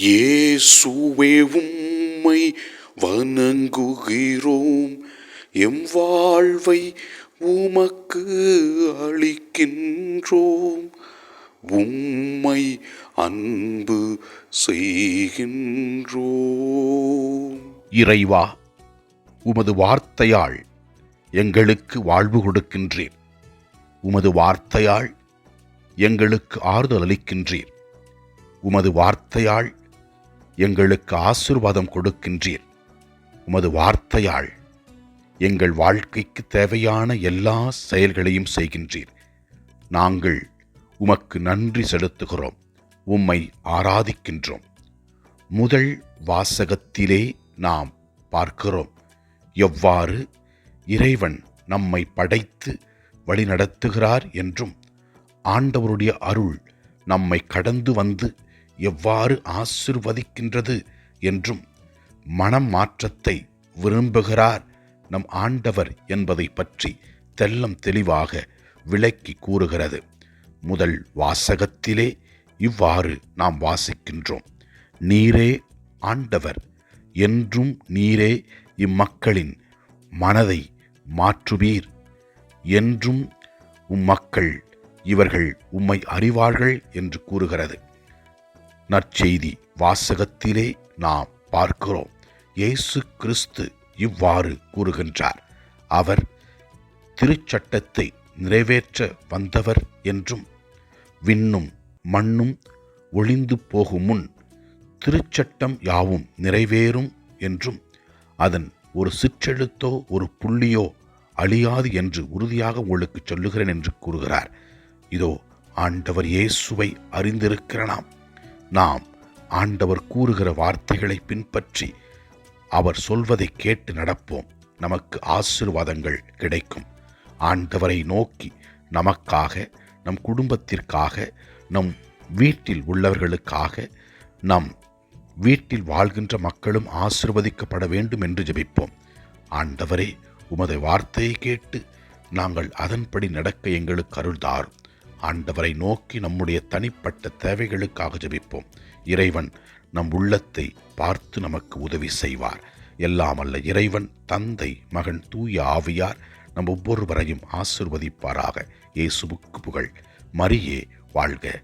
இயேசுவே உம்மை வணங்குகிறோம். எம் வாழ்வை உமக்கு அளிக்கின்றோம். உம்மை அன்பு செய்கின்றோம். இறைவா உமது வார்த்தையால் எங்களுக்கு வாழ்வு கொடுக்கின்றீர். உமது வார்த்தையால் எங்களுக்கு ஆறுதல் அளிக்கின்றீர். உமது வார்த்தையால் எங்களுக்கு ஆசீர்வாதம் கொடுக்கின்றீர். உமது வார்த்தையால் எங்கள் வாழ்க்கைக்கு தேவையான எல்லா செயல்களையும் செய்கின்றீர். நாங்கள் உமக்கு நன்றி செலுத்துகிறோம். உம்மை ஆராதிக்கின்றோம். முதல் வாசகத்திலே நாம் பார்க்கிறோம். எவ்வாறு? இறைவன் நம்மை படைத்து வழிநடத்துகிறார் என்றும் ஆண்டவருடைய அருள் நம்மை கடந்து வந்து எவ்வாறு ஆசிர்வதிக்கின்றது என்றும் மனம் மாற்றத்தை விரும்புகிறார் நம் ஆண்டவர் என்பதை பற்றி தெல்லம் தெளிவாக விளக்கி கூறுகிறது. முதல் வாசகத்திலே இவ்வாறு நாம் வாசிக்கின்றோம். நீரே ஆண்டவர் என்றும் நீரே இம்மக்களின் மனதை மாற்றுவீர். என்றும் உம்மக்கள் இவர்கள் உம்மை அறிவார்கள் என்று கூறுகிறது. நற்செய்தி வாசகத்திலே நாம் பார்க்கிறோம். இயேசு கிறிஸ்து இவ்வாறு கூறுகின்றார். அவர் திருச்சட்டத்தை நிறைவேற்ற வந்தவர் என்றும் விண்ணும் மண்ணும் ஒளிந்து போகும் முன் திருச்சட்டம் யாவும் நிறைவேறும் என்றும் அதன் ஒரு சிற்றெழுத்தோ ஒரு புள்ளியோ அழியாது என்று உறுதியாக உங்களுக்கு சொல்லுகிறேன் என்று கூறுகிறார். இதோ ஆண்டவர் இயேசுவை அறிந்திருக்கிற நாம் நாம் ஆண்டவர் கூறுகிற வார்த்தைகளை பின்பற்றி அவர் சொல்வதை கேட்டு நடப்போம். நமக்கு ஆசீர்வாதங்கள் கிடைக்கும். ஆண்டவரை நோக்கி நமக்காக நம் குடும்பத்திற்காக நம் வீட்டில் உள்ளவர்களுக்காக நம் வீட்டில் வாழ்கின்ற மக்களும் ஆசிர்வதிக்கப்பட வேண்டும் என்று ஜெபிப்போம். ஆண்டவரே உமது வார்த்தையை கேட்டு நாங்கள் அதன்படி நடக்க எங்களுக்கு அருள் தாரும் ஆண்டவரை நோக்கி நம்முடைய தனிப்பட்ட தேவைகளுக்காக ஜபிப்போம். இறைவன் நம் உள்ளத்தை பார்த்து நமக்கு உதவி செய்வார். எல்லாம் அல்ல இறைவன் தந்தை மகன் தூய ஆவியார் நம் ஒவ்வொருவரையும் ஆசிர்வதிப்பாராக. இயேசுவுக்கு புகழ். மரியே வாழ்க